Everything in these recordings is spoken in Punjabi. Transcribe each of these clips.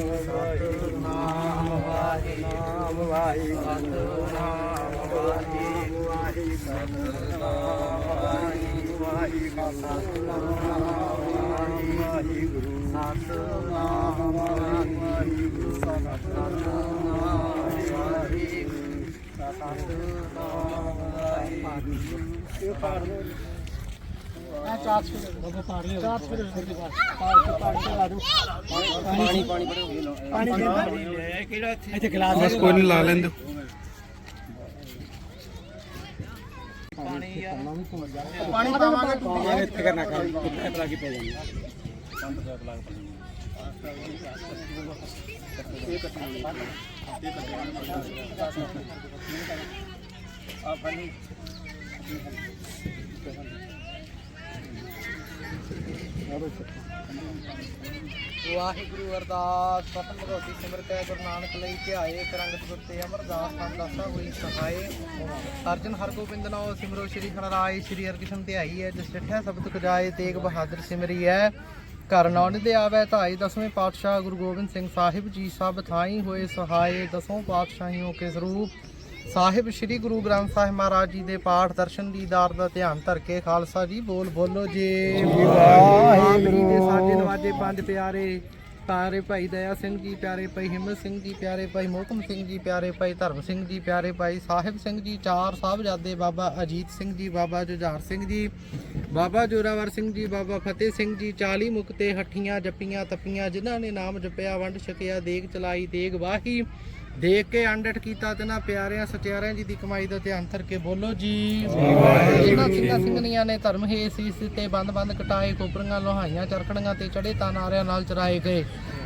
ਨਾਮ ਵਾਹੀ ਨਾਮ ਵਾਹੀ ਨਾਮ ਵਾਹੀ ਵਾਹੀ ਵਾਹੀ ਵਾਹੀ ਵਾਹੀ ਗੁਰੂ ਸਤ ਨਾਮ ਵਾਹੀ ਗੁਰੂ ਸਤ ਨਾਮ ਵਾਹੀ ਸਤ ਨਾਮ ਵਾਹੀ ਇਹ ਪੜ੍ਹ ਲਓ ਪਾਣੀ ਪਾਣੀ ਪਾਣੀ ਕਿਹੜਾ ਇੱਥੇ? ਗਲਾਸ ਬਸ ਕੋਈ ਨਹੀਂ ਲਾ ਲੈਂਦੇ। ਪਾਣੀ ਪਾਣੀ ਪਾਵਾਂਗੇ ਟੁੱਟੀ ਇੱਥੇ ਕਰਨਾ ਕੰਮ। ਕਿੱਥੇ ਪਲਾ ਕੇ ਪੈ ਜਾਂਦੀ। ਆ ਪਾਣੀ। ਵਾਹਿਗੁਰੂ ਅਰਦਾਸ ਪਤਨ ਭਗਵਤੀ ਸਿਮਰਤ ਗੁਰੂ ਨਾਨਕ ਲਈ ਧਿਆਏ ਕਰੰਗਤ ਗੁਰ ਤੇ ਅਮਰਦਾਸ ਨਾਮ ਹੋਈ ਸਹਾਏ। ਅਰਜਨ ਹਰਗੋਬਿੰਦ ਨਾਮ ਸਿਮਰੋ ਸ਼੍ਰੀ ਹਰਿਰਾਏ, ਸ਼੍ਰੀ ਹਰਿਕ੍ਰਿਸ਼ਨ ਧਿਆਈ ਹੈ, ਜਿਸ ਡਿਠਿਆ ਸਬਦ ਕਜਾਏ ਤੇਗ ਬਹਾਦਰ ਸਿਮਰੀ ਹੈ। ਘਰ ਨੌਨ ਦੇ ਆਵੇ ਧਾਈ ਦਸਵੇਂ ਪਾਤਸ਼ਾਹ ਗੁਰੂ ਗੋਬਿੰਦ ਸਿੰਘ ਸਾਹਿਬ ਜੀ ਸਭ ਥਾਈ ਹੋਏ ਸਹਾਏ, ਦਸੋਂ ਪਾਤਸ਼ਾਹੀਆਂ ਕੇ ਸਰੂਪ। ਸਾਹਿਬ ਸ੍ਰੀ ਗੁਰੂ ਗ੍ਰੰਥ ਸਾਹਿਬ ਮਹਾਰਾਜ ਜੀ ਦੇ ਪਾਠ ਦਰਸ਼ਨ ਦੀਦਾਰ ਦਾ ਧਿਆਨ ਧਰ ਕੇ ਖਾਲਸਾ ਜੀ ਬੋਲ ਬੋਲੋ ਜੀ। ਵਾਹਿਗੁਰੂ। ਦੇ ਸਾਡੇ ਨਵਾਜੇ ਪੰਜ ਪਿਆਰੇ ਤਾਰੇ ਭਾਈ ਦਇਆ ਸਿੰਘ ਜੀ ਪਿਆਰੇ ਭਾਈ ਹਿੰਮਤ ਸਿੰਘ ਜੀ ਪਿਆਰੇ ਭਾਈ ਮੋਹਕਮ ਸਿੰਘ ਜੀ ਪਿਆਰੇ ਭਾਈ ਧਰਮ ਸਿੰਘ ਜੀ ਪਿਆਰੇ ਭਾਈ ਸਾਹਿਬ ਸਿੰਘ ਜੀ ਚਾਰ ਸਾਹਿਬਜ਼ਾਦੇ ਬਾਬਾ ਅਜੀਤ ਸਿੰਘ ਜੀ ਬਾਬਾ ਜੁਝਾਰ ਸਿੰਘ ਜੀ ਬਾਬਾ ਜੋਰਾਵਰ ਸਿੰਘ ਜੀ ਬਾਬਾ ਫਤਿਹ ਸਿੰਘ ਜੀ 40 ਮੁਕਤੇ ਹੱਠੀਆਂ ਜੱਪੀਆਂ ਤਪੀਆਂ ਜਿਨ੍ਹਾਂ ਨੇ ਨਾਮ ਜਪਿਆ ਵੰਡ ਛਕਿਆ ਦੇਗ ਚਲਾਈ ਤੇਗ ਵਾਹੀ। ਦੇਖ ਕੇ ਅੰਡਟ ਕੀਤਾ ਤੇ ਨਾ ਪਿਆਰਿਆਂ ਸਚਿਆਰਿਆਂ ਜੀ ਦੀ ਕਮਾਈ ਦਾ ਧਿਆਨ ਧਰ ਕੇ ਬੋਲੋ ਜੀ। ਇਹਨਾਂ ਸਿੰਘਾਂ ਸਿੰਘਣੀਆਂ ਨੇ ਧਰਮ ਹੈ ਸੀਸ ਤੇ ਬੰਦ ਬੰਦ ਕਟਾਏ ਕੋਪਰੀਆਂ ਲੋਹਾਈਆਂ, ਚਰਖੜੀਆਂ ਤੇ ਚੜੇ ਤਾਂ ਨਾਰਿਆਂ ਨਾਲ ਚਰਾਏ ਗਏ।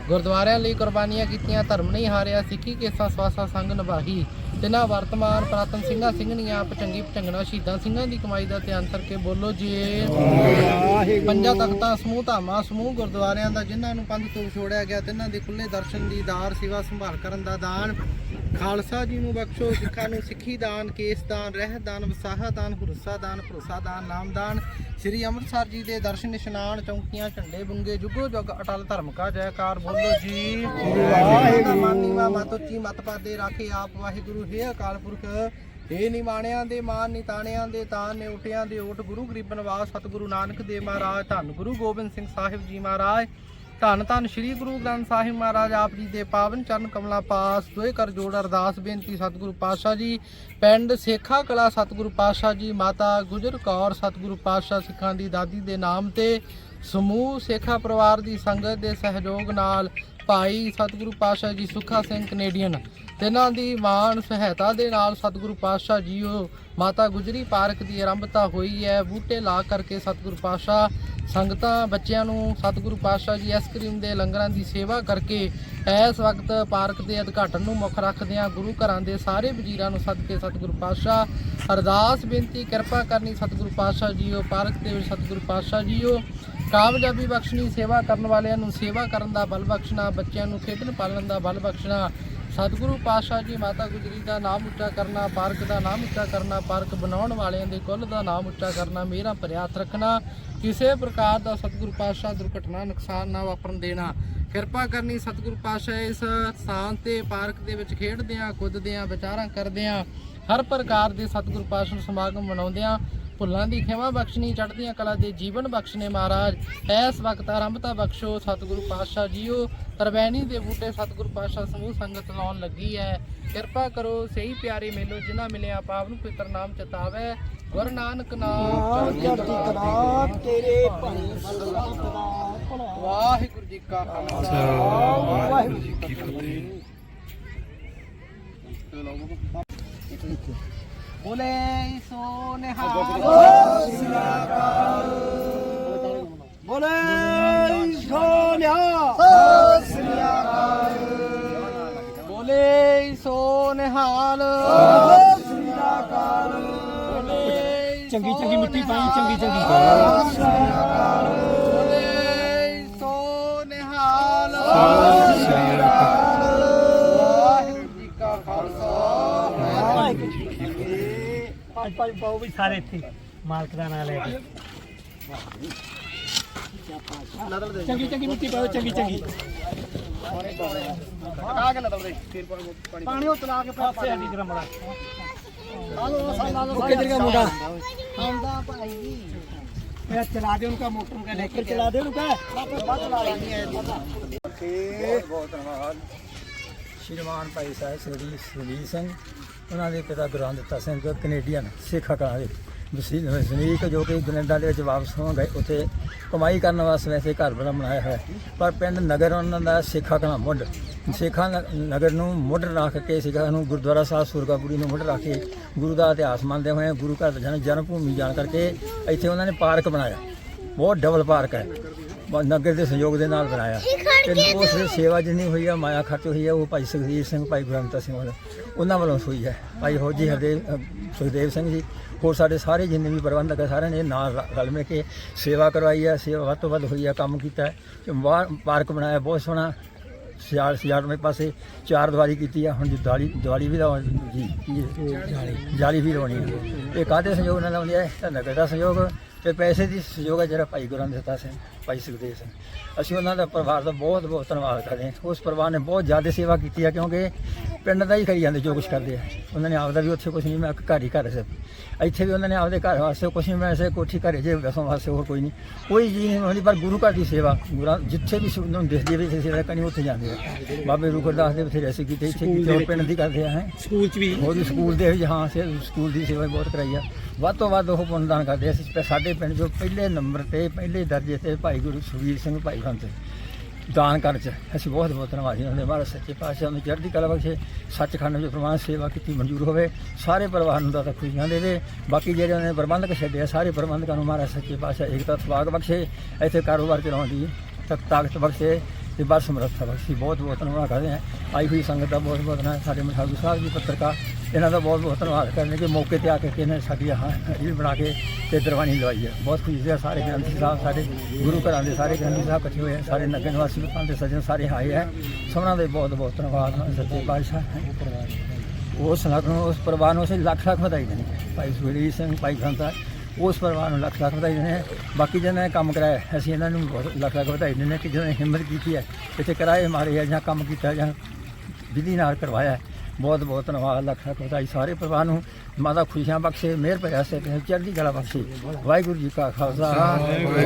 ਗੁਰਦੁਆਰਿਆਂ ਲਈ ਕੁਰਬਾਨੀਆਂ ਕੀਤੀਆਂ, ਧਰਮ ਨਹੀਂ ਹਾਰਿਆ, ਸਿੱਖੀ ਕੇਸਾਂ ਸਵਾਸਾ ਸੰਗ ਨਿਭਾਹੀ। ਤਿਨਾ ਵਰਤਮਾਨ ਪ੍ਰਾਤਨ ਸਿੰਘਾਂ ਸਿੰਘਣੀਆਂ ਪਚੰਗੀ ਪਚੰਗਣਾ ਸ਼ਹੀਦਾਂ ਸਿੰਘਾਂ ਦੀ ਕਮਾਈ ਦਾ ਧਿਆਨ ਕਰਕੇ ਬੋਲੋ ਜੀ। ਪੰਜਾਂ ਤਖਤਾਂ, ਸਮੂਹ ਧਾਮਾਂ, ਸਮੂਹ ਗੁਰਦੁਆਰਿਆਂ ਦਾ ਜਿਨ੍ਹਾਂ ਨੂੰ ਪੰਜ ਤੋਂ ਛੋੜਿਆ ਗਿਆ ਤਿੰਨਾਂ ਦੇ ਖੁੱਲੇ ਦਰਸ਼ਨ ਦੀ ਦਾਰ, ਸੇਵਾ ਸੰਭਾਲ ਕਰਨ ਦਾ ਦਾਨ ਖਾਲਸਾ ਜੀ ਨੂੰ ਬਖਸ਼ੋ, ਸਿੱਖਾਂ ਨੂੰ ਸਿੱਖੀ ਦਾਨ, ਕੇਸ ਦਾਨ, ਰਹਿ ਦਾਨ, ਵਸਾਹਾ ਦਾਨ, ਭਰੋਸਾ ਦਾਨ ਭਰੋਸਾ ਦਾਨ, ਨਾਮ ਦਾਨ। ਸ੍ਰੀ ਅੰਮ੍ਰਿਤਸਰ ਜੀ ਦੇ ਦਰਸ਼ਨ ਇਸ਼ਨਾਨ, ਚੌਂਕੀਆਂ, ਝੰਡੇ ਬੁੰਗੇ ਜੁਗੋ ਜੁਗ ਅਟਲ ਧਰਮ ਕਾ ਜੈਕਾਰ। ਬੋਲੋ ਜੀ। ਵਾਹਿਗੁਰੂ ਮਾਨੀਵਾ ਮਤ ਉੱਚੀ ਮਤ ਪਾਦੇ ਰਾਖੇ ਆਪ। ਵਾਹਿਗੁਰੂ, ਹੈ ਅਕਾਲ ਪੁਰਖ। ਏ ਨਿਮਾਣਿਆਂ ਦੇ ਮਾਨ ਨਿਤਾਣਿਆਂ ਦੇ ਤਾਨ ਨੇ ਉਟਿਆਂ ਦੇ ਓਟ। ਗੁਰੂ ਗਰੀਬਨ ਵਾਸ ਸਤਿਗੁਰੂ ਨਾਨਕ ਦੇਵ ਮਹਾਰਾਜ। ਧੰਨ ਗੁਰੂ ਗੋਬਿੰਦ ਸਿੰਘ ਸਾਹਿਬ ਜੀ ਮਹਾਰਾਜ। ਧੰਨ ਧੰਨ ਸ੍ਰੀ ਗੁਰੂ ਗ੍ਰੰਥ ਸਾਹਿਬ ਮਹਾਰਾਜ ਆਪ ਜੀ ਦੇ ਪਾਵਨ ਚਰਨ ਕਮਲਾ ਪਾਸ। ਦੋਏ ਕਰ ਜੋੜ ਅਰਦਾਸ ਬੇਨਤੀ ਸਤਿਗੁਰੂ ਪਾਤਸ਼ਾਹ ਜੀ। ਪਿੰਡ ਸੇਖਾ ਕਲਾ ਸਤਿਗੁਰੂ ਪਾਤਸ਼ਾਹ ਜੀ, ਮਾਤਾ ਗੁਜਰ ਕੌਰ ਸਤਿਗੁਰੂ ਪਾਤਸ਼ਾਹ ਸਿੱਖਾਂ ਦੀ ਦਾਦੀ ਦੇ ਨਾਮ ਤੇ ਸਮੂਹ ਸੇਖਾ ਪਰਿਵਾਰ ਦੀ ਸੰਗਤ ਦੇ ਸਹਿਯੋਗ ਨਾਲ ਭਾਈ ਸਤਿਗੁਰੂ ਪਾਤਸ਼ਾਹ ਜੀ ਸੁੱਖਾ ਸਿੰਘ ਕੈਨੇਡੀਅਨ, ਤਿਨਾਂ ਦੀ ਮਾਨ ਸਹਾਇਤਾ ਦੇ ਨਾਲ ਸਤਿਗੁਰੂ ਪਾਤਸ਼ਾਹ ਜੀਓ ਮਾਤਾ ਗੁਜਰੀ ਪਾਰਕ ਦੀ ਆਰੰਭਤਾ ਹੋਈ ਹੈ। ਬੂਟੇ ਲਾ ਕਰਕੇ ਸਤਿਗੁਰੂ ਪਾਤਸ਼ਾਹ ਸੰਗਤਾਂ ਬੱਚਿਆਂ ਨੂੰ ਸਤਿਗੁਰੂ ਪਾਤਸ਼ਾਹ ਜੀ ਆਈਸਕ੍ਰੀਮ ਦੇ ਲੰਗਰਾਂ ਦੀ ਸੇਵਾ ਕਰਕੇ ਇਸ ਵਕਤ ਪਾਰਕ ਦੇ ਉਦਘਾਟਨ ਨੂੰ ਮੁੱਖ ਰੱਖਦਿਆਂ ਗੁਰੂ ਘਰਾਂ ਦੇ ਸਾਰੇ ਵਜ਼ੀਰਾਂ ਨੂੰ ਸਦਕੇ ਸਤਿਗੁਰੂ ਪਾਤਸ਼ਾਹ। ਅਰਦਾਸ, ਬੇਨਤੀ, ਕਿਰਪਾ ਕਰਨੀ ਸਤਿਗੁਰੂ ਪਾਤਸ਼ਾਹ ਜੀਓ, ਪਾਰਕ ਦੇ ਵਿੱਚ ਸਤਿਗੁਰੂ ਪਾਤਸ਼ਾਹ ਜੀਓ। ਕਾਮਯਾਬੀ ਬਖਸ਼ਣੀ, ਸੇਵਾ ਕਰਨ ਵਾਲਿਆਂ ਨੂੰ ਸੇਵਾ ਕਰਨ ਦਾ ਬਲ ਬਖਸ਼ਣਾ, ਬੱਚਿਆਂ ਨੂੰ ਖੇਡਣ ਪਾਲਣ ਦਾ ਬਲ ਬਖਸ਼ਣਾ ਸਤਿਗੁਰੂ ਪਾਤਸ਼ਾਹ ਜੀ ਮਾਤਾ ਗੁਜਰੀ ਦਾ ਨਾਮ ਉੱਚਾ ਕਰਨਾ, ਪਾਰਕ ਦਾ ਨਾਮ ਉੱਚਾ ਕਰਨਾ, ਪਾਰਕ ਬਣਾਉਣ ਵਾਲਿਆਂ ਦੇ ਕੁੱਲ ਦਾ ਨਾਮ ਉੱਚਾ ਕਰਨਾ, ਮੇਰਾ ਪ੍ਰਿਆਤ ਰੱਖਣਾ, ਕਿਸੇ ਪ੍ਰਕਾਰ ਦਾ ਸਤਿਗੁਰੂ ਪਾਤਸ਼ਾਹ ਦੁਰਘਟਨਾ, ਨੁਕਸਾਨ ਨਾ ਵਾਪਰਨ ਦੇਣਾ। ਕਿਰਪਾ ਕਰਨੀ ਸਤਿਗੁਰੂ ਪਾਤਸ਼ਾਹ ਇਸ ਸਥਾਨ ਤੇ, ਪਾਰਕ ਦੇ ਵਿੱਚ ਖੇਡਦਿਆਂ, ਕੁੱਦਦਿਆਂ, ਵਿਚਾਰਾਂ ਕਰਦਿਆਂ, ਹਰ ਪ੍ਰਕਾਰ ਦੇ ਸਤਿਗੁਰੂ ਪਾਤਸ਼ਾਹ ਨੂੰ ਸਮਾਗਮ ਮਨਾਉਂਦਿਆਂ ਭੁੱਲਾਂ ਦੀ ਖਿਮਾ ਬਖਸ਼ਣੀ ਚੜ੍ਹਦੀਆਂ ਕਲਾ ਦੇ ਜੀਵਨ ਬਖਸ਼ਨੇ ਮਹਾਰਾਜ। ਐਸ ਵਕਤ ਆਰੰਭਤਾ ਬਖਸ਼ੋ ਸਤਿਗੁਰੂ ਪਾਤਸ਼ਾਹ ਜੀਓ। ਤਰਵੈਣੀ ਦੇ ਬੂਟੇ ਸਤਿਗੁਰੂ ਪਾਤਸ਼ਾਹ ਸਮੂਹ ਸੰਗਤ ਲਾਉਣ ਲੱਗੀ ਹੈ ਕਿਰਪਾ ਕਰੋ ਸਹੀ ਪਿਆਰੇ ਮੇਲੋ ਜਿਨ੍ਹਾਂ ਮਿਲਿਆ ਪਾਵਨ ਪਵਿੱਤਰ ਨਾਮ ਚਤਾਵੇ। ਗੁਰੂ ਨਾਨਕ ਨਾਮ ਚੜ੍ਹਦੀ ਕਲਾ ਤੇਰੇ ਭਾਈ ਸੰਗਤ ਵਾਹਿਗੁਰੂ ਜੀ ਕਾ ਖਾਲਸਾ। ਵਾਹਿਗੁਰੂ ਜੀ ਕੀ ਫਤਿਹ। ਬੋਲੇ ਸੋ ਨਿਹਾਲ ਬੋਲੇ ਸੋ ਨਿਹਾਲ ਚੰਗੀ ਚੰਗੀ ਮਿੱਟੀ ਪਾਈ ਚੰਗੀ ਚੰਗੀ। ਬੋਲੇ ਸੋ ਨਿਹਾਲ ਪੰਜ ਪੰਜ ਪਾਓ ਵੀ ਸਾਰੇ ਇੱਥੇ ਮਾਲਕ ਦਾ ਨਾਮ ਲੈ ਕੇ। ਚੰਗੀ ਚੰਗੀ ਮਿੱਟੀ ਪਾਓ ਚੰਗੀ ਚੰਗੀ। ਪਾਣੀ ਉਹ ਤਲਾ ਕੇ ਪਾਸੇ ਸਾਡੀ ਜਰਾ ਮੜਾ ਕਿੱਧਰ ਗਿਆ ਮੁੰਡਾ? ਆਉਂਦਾ ਭਾਈ ਮੈਂ ਚਲਾ ਦੇ ਉਨਕਾ ਮੋਟਰ ਕਾ ਲੈ ਕੇ ਚਲਾ ਦੇ ਉਨਕਾ ਸ਼੍ਰੀਮਾਨ ਭਾਈ ਸਾਹਿਬ ਸ੍ਰੀ ਸੁਨੀਲ ਸਿੰਘ। ਉਹਨਾਂ ਦੇ ਪਿਤਾ ਗੁਰਾਂ ਦਿੱਤਾ ਸਿੰਘ, ਕੈਨੇਡੀਅਨ, ਸਿੱਖ ਕਲਾ ਦੇ। ਵਸੀ- ਵਸਨੀਕ ਜੋ ਕਿ ਕੈਨੇਡਾ ਦੇ ਵਿੱਚ ਵਾਪਸ ਹੋ ਗਏ, ਉੱਥੇ ਕਮਾਈ ਕਰਨ ਵਾਸਤੇ ਵੈਸੇ ਘਰ ਬਣਾ ਬਣਾਇਆ ਹੋਇਆ। ਪਰ ਪਿੰਡ ਨਗਰ ਉਹਨਾਂ ਦਾ ਸਿੱਖਾ ਕਲਾ ਮੁੱਢ। ਸਿੱਖਾਂ ਨ- ਨਗਰ ਨੂੰ ਮੁੱਢ ਰੱਖ ਕੇ ਸਿੱਖਾਂ ਨੂੰ ਗੁਰਦੁਆਰਾ ਸਾਹਿਬ ਸੁਰਗਾਪੁਰੀ ਨੂੰ ਮੁੱਢ ਰੱਖ ਕੇ ਗੁਰੂ ਦਾ ਇਤਿਹਾਸ ਮੰਨਦੇ ਹੋਏ ਗੁਰੂ ਘਰ ਦਾ ਜਨ ਜਨਮ ਭੂਮੀ ਜਾਣ ਕਰਕੇ ਇੱਥੇ ਉਹਨਾਂ ਨੇ ਪਾਰਕ ਬਣਾਇਆ। ਬਹੁਤ ਡਬਲ ਪਾਰਕ ਹੈ। ਨਗਰ ਦੇ ਸਹਿਯੋਗ ਦੇ ਨਾਲ ਬਣਾਇਆ ਤੇ ਉਸ ਦੀ ਸੇਵਾ ਜਿੰਨੀ ਹੋਈ ਹੈ ਮਾਇਆ ਖਰਚ ਹੋਈ ਹੈ ਉਹ ਭਾਈ ਸੁਖਦੀਪ ਸਿੰਘ ਭਾਈ ਗੁਰਮਤਾ ਸਿੰਘ ਵੱਲੋਂ ਉਹਨਾਂ ਵੱਲੋਂ ਹੋਈ ਹੈ ਭਾਈ ਹੋਜੀ ਹਰਦੇਵ ਸੁਖਦੇਵ ਸਿੰਘ ਜੀ ਹੋਰ ਸਾਡੇ ਸਾਰੇ ਜਿੰਨੇ ਵੀ ਪ੍ਰਬੰਧਕ ਹੈ ਸਾਰਿਆਂ ਨੇ ਨਾਲ ਰਲ ਮਿਲ ਕੇ ਸੇਵਾ ਕਰਵਾਈ ਹੈ ਸੇਵਾ ਵੱਧ ਤੋਂ ਵੱਧ ਹੋਈ ਹੈ ਕੰਮ ਕੀਤਾ। ਹੈ ਪਾਰਕ ਬਣਾਇਆ ਬਹੁਤ ਸੋਹਣਾ। ਸਿਆਲ ਸਿਆਲਵੇਂ ਪਾਸੇ ਚਾਰ ਦੀਵਾਰੀ ਕੀਤੀ ਆ ਹੁਣ ਜੀ ਦੀਵਾਲੀ ਦੀਵਾਲੀ ਵੀ ਲਾਉਣ ਜੀ ਜਾਲੀ। ਜਾਲੀ ਵੀ ਲਾਉਣੀ ਹੈ ਇਹ ਕਾਹਦੇ ਸਹਿਯੋਗ ਨਾਲ ਲਾਉਂਦੇ ਆ? ਤਾਂ ਨਗਰ ਦਾ ਸਹਿਯੋਗ। ਤੇ ਪੈਸੇ ਦੀ ਸਹਿਯੋਗ ਹੈ ਜਿਹੜਾ ਭਾਈ ਗੁਰਾਂ ਦਿੱਤਾ ਸਿੰਘ, ਭਾਈ ਸੁਖਦੇਵ ਸਿੰਘ। ਅਸੀਂ ਉਹਨਾਂ ਦਾ ਪਰਿਵਾਰ ਦਾ ਬਹੁਤ ਬਹੁਤ ਧੰਨਵਾਦ ਕਰਦੇ ਹਾਂ। ਉਸ ਪਰਿਵਾਰ ਨੇ ਬਹੁਤ ਜ਼ਿਆਦਾ ਸੇਵਾ ਕੀਤੀ ਹੈ ਕਿਉਂਕਿ ਪਿੰਡ ਦਾ ਹੀ ਕਰੀ ਜਾਂਦੇ ਜੋ ਕੁਝ ਕਰਦੇ ਆ। ਉਹਨਾਂ ਨੇ ਆਪਦਾ ਵੀ ਉੱਥੇ ਕੁਝ ਨਹੀਂ ਮੈਂ ਇੱਕ ਘਰ ਹੀ ਘਰ ਸੀ ਇੱਥੇ ਵੀ ਉਹਨਾਂ ਨੇ ਆਪਦੇ ਘਰ ਵਾਸਤੇ ਕੁਝ ਨਹੀਂ ਮੈਂ ਐਸੇ ਕੋਠੀ ਘਰੇ ਜੇ ਵਸੋਂ ਵਾਸਤੇ ਹੋਰ ਕੋਈ ਨਹੀਂ। ਕੋਈ ਜੀ ਨਹੀਂ ਹੁੰਦੀ ਪਰ ਗੁਰੂ ਘਰ ਦੀ ਸੇਵਾ ਗੁਰਾਂ ਜਿੱਥੇ ਵੀ ਉਹਨਾਂ ਨੂੰ ਦਿਸਦੀ ਵੀ ਸੇਵਾ ਕਰਨੀ ਉੱਥੇ ਜਾਂਦੇ ਆ। ਬਾਬੇ ਰੂਕਰਦਾਸ ਦੇ ਬਥੇਰੇ ਅਸੀਂ ਕੀਤੇ ਇੱਥੇ ਕੀਤੇ ਹੋਰ ਪਿੰਡ ਦੀ ਕਰਦੇ ਆ ਹੈ। ਸਕੂਲ ਚ ਵੀ। ਹੋਰ ਵੀ ਸਕੂਲ ਦੇ ਵਿੱਚ ਹਾਂ ਸੇ ਸਕੂਲ ਦੀ ਸੇਵਾ ਬਹੁਤ ਕਰਾਈ ਆ। ਵੱਧ ਤੋਂ ਵੱਧ ਉਹ ਪੁੰਨਦਾਨ ਕਰਦੇ ਆ। ਅਸੀਂ ਸਾਡੇ ਪਿੰਡ ਜੋ ਪਹਿਲੇ ਨੰਬਰ ਤੇ ਪਹਿਲੇ ਦਰਜੇ ਤੇ ਭਾਈ ਗੁਰੂ ਸੁਖਬੀਰ ਸਿੰਘ ਭਾਈ ਹੰਤ ਦਾਨ ਕਰਨ ਚ। ਅਸੀਂ ਬਹੁਤ ਬਹੁਤ ਧੰਨਵਾਦੀ ਹੁੰਦੇ ਮਹਾਰਾਜ ਸੱਚੇ ਪਾਤਸ਼ਾਹ ਨੂੰ ਚੜ੍ਹਦੀ ਕਲਾ ਬਖਸ਼ੇ, ਸੱਚਖੰਡ ਵਿੱਚ ਪ੍ਰਮਾਣ ਸੇਵਾ ਕੀਤੀ, ਮਨਜ਼ੂਰ ਹੋਵੇ, ਸਾਰੇ ਪਰਿਵਾਰ ਨੂੰ ਦਾਤਾ ਖੁਸ਼ੀਆਂ ਦੇਵੇ ਬਾਕੀ ਜਿਹੜੇ ਉਹਨੇ ਪ੍ਰਬੰਧਕ ਛੱਡੇ ਸਾਰੇ ਪ੍ਰਬੰਧਕਾਂ ਨੂੰ ਮਹਾਰਾਜ ਸੱਚੇ ਪਾਤਸ਼ਾਹ ਏਕਤਾ ਸਵਾਗ ਬਖਸ਼ੇ, ਇੱਥੇ ਕਾਰੋਬਾਰ ਚਲਾਉਣ ਦੀ ਤਕ ਤਾਕਤ ਬਖਸ਼ੇ ਤੇ ਬਸ ਸਮਰੱਥਾ ਬਖਸ਼ੀ। ਬਹੁਤ ਬਹੁਤ ਧੰਨਵਾਦ ਕਰਦੇ ਹਾਂ। ਆਈ ਹੋਈ ਸੰਗਤ ਦਾ ਬਹੁਤ ਬਹੁਤ ਧੰਨਵਾਦ। ਸਾਡੇ ਮਠਾਗੂ ਸਾਹਿਬ ਜੀ, ਪੱਤਰਕਾਰ ਇਹਨਾਂ ਦਾ ਬਹੁਤ ਬਹੁਤ ਧੰਨਵਾਦ ਕਰਨੇ ਕਿ ਮੌਕੇ ਤੇ ਆ ਕੇ ਇਹਨਾਂ ਨੇ ਸਾਡੀ ਆਹ ਰੀਲ ਬਣਾ ਕੇ ਤੇ ਦਰਵਾਨੀ ਲਵਾਈ ਹੈ। ਬਹੁਤ ਖੁਸ਼ੀ ਹੈ ਸਾਰੇ ਗ੍ਰੰਥੀ ਸਾਹਿਬ, ਸਾਡੇ ਗੁਰੂ ਘਰਾਂ ਦੇ ਸਾਰੇ ਗ੍ਰੰਥੀ ਸਾਹਿਬ ਇਕੱਠੇ ਹੋਏ ਹੈ ਸਾਰੇ ਨਗਰ ਨਿਵਾਸੀ ਲੋਕਾਂ ਦੇ ਸੱਜਣ ਸਾਰੇ ਆਏ ਹੈ ਸਭਨਾਂ ਦੇ ਬਹੁਤ ਬਹੁਤ ਧੰਨਵਾਦ ਸੱਚੇ ਪਾਤਸ਼ਾਹ। ਉਸ ਨਗਰ ਨੂੰ, ਉਸ ਪਰਿਵਾਰ ਨੂੰ ਅਸੀਂ ਲੱਖ ਲੱਖ ਵਧਾਈ ਦੇਣੀ ਭਾਈ ਸੁਖਬੀਰ ਸਿੰਘ, ਭਾਈ ਖੰਤਾ, ਉਸ ਪਰਿਵਾਰ ਨੂੰ ਲੱਖ ਲੱਖ ਵਧਾਈ ਦਿੰਦੇ ਹਾਂ। ਬਾਕੀ ਜਿਹਨਾਂ ਨੇ ਕੰਮ ਕਰਾਇਆ, ਅਸੀਂ ਇਹਨਾਂ ਨੂੰ ਬਹੁਤ ਲੱਖ ਲੱਖ ਵਧਾਈ ਦਿੰਦੇ ਹਾਂ ਕਿ ਜਿਹਨਾਂ ਨੇ ਹਿੰਮਤ ਕੀਤੀ ਹੈ, ਇੱਥੇ ਕਿਰਾਏ ਮਾਰੇ ਹੈ ਜਾਂ ਕੰਮ ਕੀਤਾ ਜਾਂ ਵਿਧੀ ਨਾਲ ਕਰਵਾਇਆ। ਬਹੁਤ ਬਹੁਤ ਧੰਨਵਾਦ ਲੱਖ ਲੱਖ ਵਧਾਈ ਸਾਰੇ ਪਰਿਵਾਰ ਨੂੰ। ਮਾਤਾ ਖੁਸ਼ੀਆਂ ਬਖਸ਼ੇ ਮਿਹਰ ਭਰਿਆ ਸੇ ਚੜ੍ਹਦੀ ਕਲਾ ਬਖਸ਼ੇ। ਵਾਹਿਗੁਰੂ ਜੀ ਕਾ ਖਾਲਸਾ।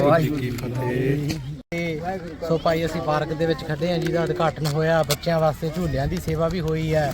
ਵਾਹਿਗੁਰੂ ਜੀ ਕੀ ਫਤਿਹ। ਸੋ ਭਾਈ ਅਸੀਂ ਪਾਰਕ ਦੇ ਵਿੱਚ ਖੜੇ ਹਾਂ ਜਿਹਦਾ ਉਦਘਾਟਨ ਹੋਇਆ। ਬੱਚਿਆਂ ਵਾਸਤੇ ਝੂਲਿਆਂ ਦੀ ਸੇਵਾ ਵੀ ਹੋਈ ਹੈ।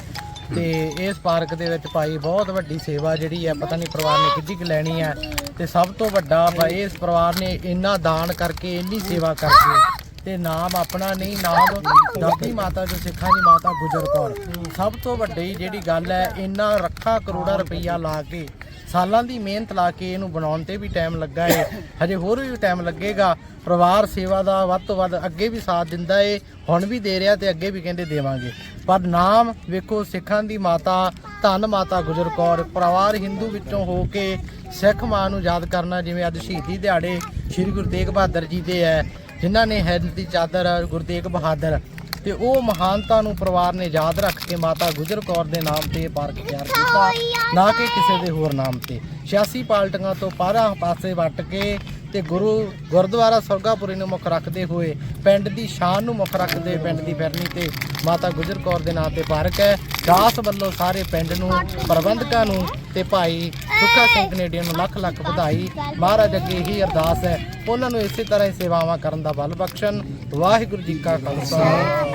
ਤੇ ਇਸ ਪਾਰਕ ਦੇ ਵਿੱਚ ਭਾਈ ਬਹੁਤ ਵੱਡੀ ਸੇਵਾ ਜਿਹੜੀ ਹੈ ਪਤਾ ਨਹੀਂ ਪਰਿਵਾਰ ਨੇ ਕਿੱਡੀ ਕੁ ਲੈਣੀ ਹੈ। ਤੇ ਸਭ ਤੋਂ ਵੱਡਾ ਭਾਈ ਇਸ ਪਰਿਵਾਰ ਨੇ ਇੰਨਾ ਦਾਨ ਕਰਕੇ ਇੰਨੀ ਸੇਵਾ ਕਰਕੇ ਤੇ ਨਾਮ ਆਪਣਾ ਨਹੀਂ, ਨਾਮ ਦਾਦੀ ਮਾਤਾ ਜੋ ਸਿੱਖਾਂ ਦੀ ਮਾਤਾ ਗੁਜਰ ਕੌਰ। ਸਭ ਤੋਂ ਵੱਡੀ ਜਿਹੜੀ ਗੱਲ ਹੈ, ਇੰਨਾ ਲੱਖਾਂ ਕਰੋੜਾਂ ਰੁਪਈਆ ਲਾ ਕੇ, ਸਾਲਾਂ ਦੀ ਮਿਹਨਤ ਲਾ ਕੇ ਇਹਨੂੰ ਬਣਾਉਣ ਤੇ ਵੀ ਟਾਈਮ ਲੱਗਾ ਏ। ਹਜੇ ਹੋਰ ਵੀ ਟਾਈਮ ਲੱਗੇਗਾ। ਪਰਿਵਾਰ ਸੇਵਾ ਦਾ ਵੱਧ ਤੋਂ ਵੱਧ ਅੱਗੇ ਵੀ ਸਾਥ ਦਿੰਦਾ ਏ, ਹੁਣ ਵੀ ਦੇ ਰਿਹਾ ਤੇ ਅੱਗੇ ਵੀ ਕਹਿੰਦੇ ਦੇਵਾਂਗੇ। ਪਰ ਨਾਮ ਵੇਖੋ, ਸਿੱਖਾਂ ਦੀ ਮਾਤਾ, ਧੰਨ ਮਾਤਾ ਗੁਜਰ ਕੌਰ, ਪਰਿਵਾਰ ਹਿੰਦੂ ਵਿੱਚੋਂ ਹੋ ਕੇ ਸਿੱਖ ਮਾਂ ਨੂੰ ਯਾਦ ਕਰਨਾ ਜਿਵੇਂ ਅੱਜ ਸ਼ਹੀਦੀ ਦਿਹਾੜੇ ਸ੍ਰੀ ਗੁਰੂ ਤੇਗ ਬਹਾਦਰ ਜੀ ਦੇ ਹੈ ਜਿਨ੍ਹਾਂ ਨੇ ਹੈਦ ਦੀ ਚਾਦਰ ਗੁਰੂ ਤੇਗ ਬਹਾਦਰ ਤੇ ਉਹ ਮਹਾਨਤਾ ਨੂੰ ਪਰਿਵਾਰ ਨੇ ਯਾਦ ਰੱਖ ਕੇ ਮਾਤਾ ਗੁਜਰ ਕੌਰ ਦੇ ਨਾਮ ਤੇ ਪਾਰਕ ਤਿਆਰ ਕੀਤਾ। ਨਾ ਕਿ ਕਿਸੇ ਦੇ ਹੋਰ ਨਾਮ ਤੇ। 86 ਪਾਲਟੀਆਂ ਤੋਂ ਪਾਰਾਂ ਪਾਸੇ ਵੱਟ ਕੇ ਤੇ ਗੁਰੂ ਗੁਰਦੁਆਰਾ ਸਰਗਾਪੁਰੀ ਨੂੰ ਮੁੱਖ ਰੱਖਦੇ ਹੋਏ ਪਿੰਡ ਦੀ ਸ਼ਾਨ ਨੂੰ ਮੁੱਖ ਰੱਖਦੇ ਪਿੰਡ ਦੀ ਫਿਰਨੀ ਤੇ ਮਾਤਾ ਗੁਜਰ ਕੌਰ ਦੇ ਨਾਮ ਤੇ ਪਾਰਕ ਹੈ। ਦਾਸ ਵੱਲੋਂ ਸਾਰੇ ਪਿੰਡ ਨੂੰ, ਪ੍ਰਬੰਧਕਾਂ ਨੂੰ ਤੇ ਭਾਈ ਸੁੱਖਾ ਸਿੰਘ ਕੈਨੇਡੀਅਨ ਨੂੰ ਲੱਖ ਲੱਖ ਵਧਾਈ। ਮਹਾਰਾਜ ਅੱਗੇ ਇਹੀ ਅਰਦਾਸ ਹੈ। ਉਹਨਾਂ ਨੂੰ ਇਸੇ ਤਰ੍ਹਾਂ ਹੀ ਸੇਵਾਵਾਂ ਕਰਨ ਦਾ ਬਲ ਬਖਸ਼ਣ। ਵਾਹਿਗੁਰੂ ਜੀ ਕਾ ਖਾਲਸਾ।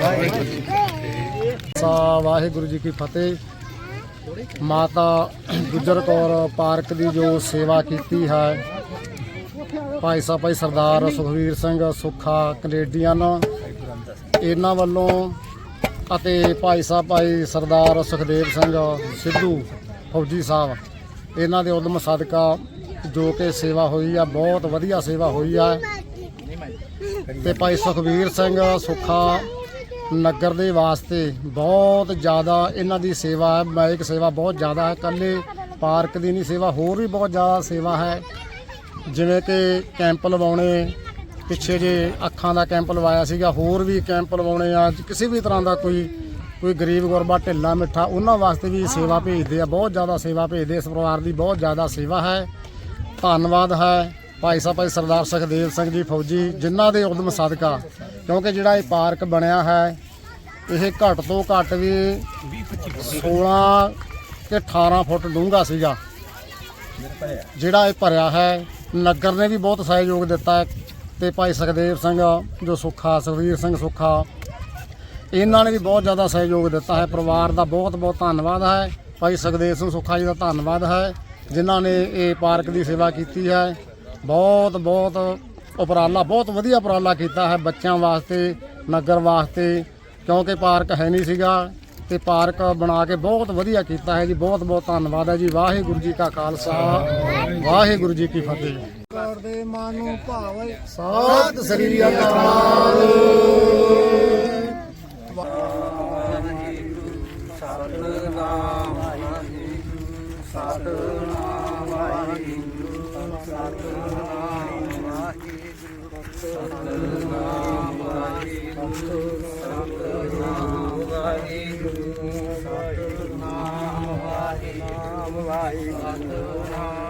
ਵਾਹਿਗੁਰੂ ਜੀ ਕੀ ਸਾ ਵਾਹਿਗੁਰੂ ਜੀ ਕੀ ਫਤਿਹ। ਮਾਤਾ ਗੁਜਰ ਕੌਰ ਪਾਰਕ ਦੀ ਜੋ ਸੇਵਾ ਕੀਤੀ ਹੈ, ਭਾਈ ਸਾਹਿਬ ਭਾਈ ਸਰਦਾਰ ਸੁਖਵੀਰ ਸਿੰਘ ਸੁੱਖਾ ਕੈਨੇਡੀਅਨ, ਇਹਨਾਂ ਵੱਲੋਂ ਅਤੇ ਭਾਈ ਸਾਹਿਬ, ਭਾਈ ਸਰਦਾਰ ਸੁਖਦੇਵ ਸਿੰਘ ਸਿੱਧੂ ਫੌਜੀ ਸਾਹਿਬ, ਇਹਨਾਂ ਦੇ ਉਦਮ ਸਦਕਾ ਜੋ ਕਿ ਸੇਵਾ ਹੋਈ ਆ, ਬਹੁਤ ਵਧੀਆ ਸੇਵਾ ਹੋਈ ਆ। ਤੇ ਭਾਈ ਸੁਖਵੀਰ ਸਿੰਘ ਸੁੱਖਾ ਨਗਰ ਦੇ ਵਾਸਤੇ ਬਹੁਤ ਜ਼ਿਆਦਾ ਇਹਨਾਂ ਦੀ ਸੇਵਾ ਹੈ ਮਾਇਕ ਸੇਵਾ ਬਹੁਤ ਜ਼ਿਆਦਾ ਹੈ, ਇਕੱਲੇ ਪਾਰਕ ਦੀ ਨਹੀਂ, ਸੇਵਾ ਹੋਰ ਵੀ ਬਹੁਤ ਜ਼ਿਆਦਾ ਸੇਵਾ ਹੈ। ਜਿਵੇਂ ਕਿ ਕੈਂਪ ਲਵਾਉਣੇ ਪਿੱਛੇ ਜੇ ਅੱਖਾਂ ਦਾ ਕੈਂਪ ਲਵਾਇਆ ਸੀਗਾ, ਹੋਰ ਵੀ ਕੈਂਪ ਲਵਾਉਣੇ ਆ, ਕਿਸੇ ਵੀ ਤਰ੍ਹਾਂ ਦਾ ਕੋਈ ਕੋਈ ਗਰੀਬ ਗੁਰਬਾ, ਢਿੱਲਾ, ਮਿੱਠਾ, ਉਹਨਾਂ ਵਾਸਤੇ ਵੀ ਸੇਵਾ ਭੇਜਦੇ ਆ, ਬਹੁਤ ਜ਼ਿਆਦਾ ਸੇਵਾ ਭੇਜਦੇ ਇਸ ਪਰਿਵਾਰ ਦੀ ਬਹੁਤ ਜ਼ਿਆਦਾ ਸੇਵਾ ਹੈ। ਧੰਨਵਾਦ ਹੈ ਭਾਈ ਸਾਹਿਬ, ਭਾਈ ਸਰਦਾਰ ਸੁਖਦੇਵ ਸਿੰਘ ਜੀ ਫੌਜੀ, ਜਿਨ੍ਹਾਂ ਦੇ ਉਦਮ ਸਦਕਾ, ਕਿਉਂਕਿ ਜਿਹੜਾ ਇਹ ਪਾਰਕ ਬਣਿਆ ਹੈ, ਇਹ ਘੱਟ ਤੋਂ ਘੱਟ ਵੀ 16 ਤੇ 18 ਫੁੱਟ ਡੂੰਘਾ ਸੀਗਾ। ਜਿਹੜਾ ਇਹ ਭਰਿਆ ਹੈ, ਨਗਰ ਨੇ ਵੀ ਬਹੁਤ ਸਹਿਯੋਗ ਦਿੱਤਾ ਤੇ ਭਾਈ ਸੁਖਦੇਵ ਸਿੰਘ ਜੋ ਸੁੱਖਾ, ਸੁਖਵੀਰ ਸਿੰਘ ਸੁੱਖਾ। ਇਹਨਾਂ ਨੇ ਵੀ ਬਹੁਤ ਜ਼ਿਆਦਾ ਸਹਿਯੋਗ ਦਿੱਤਾ ਹੈ, ਪਰਿਵਾਰ ਦਾ ਬਹੁਤ ਬਹੁਤ ਧੰਨਵਾਦ ਹੈ। ਭਾਈ ਸੁਖਦੇਵ ਸਿੰਘ ਸੁੱਖਾ ਜੀ ਦਾ ਧੰਨਵਾਦ ਹੈ, ਜਿਨ੍ਹਾਂ ਨੇ ਇਹ ਪਾਰਕ ਦੀ ਸੇਵਾ ਕੀਤੀ ਹੈ। ਬਹੁਤ ਬਹੁਤ ਉਪਰਾਲਾ, ਬਹੁਤ ਵਧੀਆ ਉਪਰਾਲਾ ਕੀਤਾ ਹੈ ਬੱਚਿਆਂ ਵਾਸਤੇ, ਨਗਰ ਵਾਸਤੇ, ਕਿਉਂਕਿ ਪਾਰਕ ਹੈ ਨਹੀਂ ਸੀਗਾ ਤੇ ਪਾਰਕ ਬਣਾ ਕੇ ਬਹੁਤ ਵਧੀਆ ਕੀਤਾ ਹੈ ਜੀ। ਬਹੁਤ ਬਹੁਤ ਧੰਨਵਾਦ ਹੈ ਜੀ। ਵਾਹਿਗੁਰੂ ਜੀ ਕਾ ਖਾਲਸਾ, ਵਾਹਿਗੁਰੂ ਜੀ ਕੀ ਫਤਿਹ। ਨੂੰ ਭਾਵੇ। ਸਤਿ ਸ੍ਰੀ ਅਕਾਲ। ਸਤਨਾਮ ਵਾਹਿਗੁਰੂ ਸਤਨਾਮ ਵਾਹਿਗੁਰੂ ਸਤਨਾਮ ਵਾਹਿਗੁਰੂ ਸਤਨਾਮ ਵਾਹਿਗੁਰੂ ਸਤਨਾਮ ਵਾਹਿਗੁਰੂ। ਸਤਨਾਮ ਵਾਹਿਗੁਰੂ। ਸਤਨਾਮ ਵਾਹਿਗੁਰੂ।